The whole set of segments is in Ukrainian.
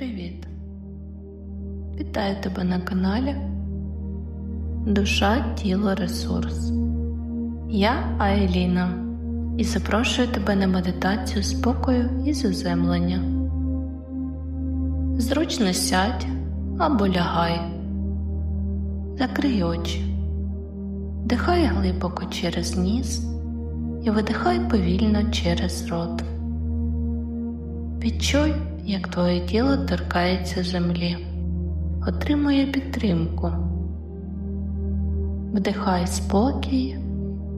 Привіт! Вітаю тебе на каналі Душа, тіло, ресурс. Я Айліна і запрошую тебе на медитацію спокою і заземлення. Зручно сядь або лягай. Закрий очі. Дихай глибоко через ніс і видихай повільно через рот. Відчуй, як твоє тіло торкається землі, отримує підтримку. Вдихай спокій,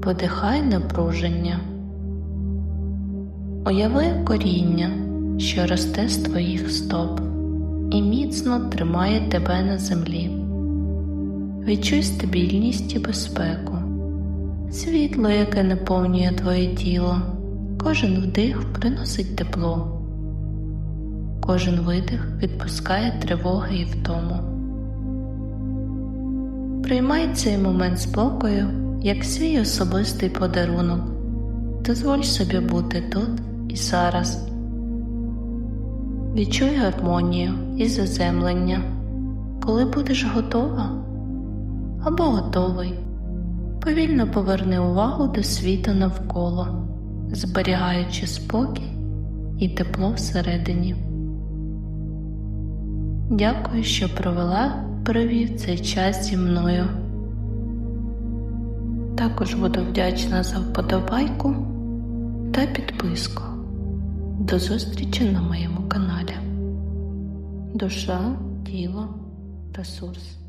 подихай напруження. Уяви коріння, що росте з твоїх стоп і міцно тримає тебе на землі. Відчуй стабільність і безпеку, світло, яке наповнює твоє тіло, кожен вдих приносить тепло. Кожен видих відпускає тривоги і втому. Приймай цей момент спокою як свій особистий подарунок. Дозволь собі бути тут і зараз. Відчуй гармонію і заземлення, коли будеш готова або готовий. Повільно поверни увагу до світу навколо, зберігаючи спокій і тепло всередині. Дякую, що провела, провів цей час зі мною. Також буду вдячна за вподобайку та підписку. До зустрічі на моєму каналі. Душа, тіло, ресурс.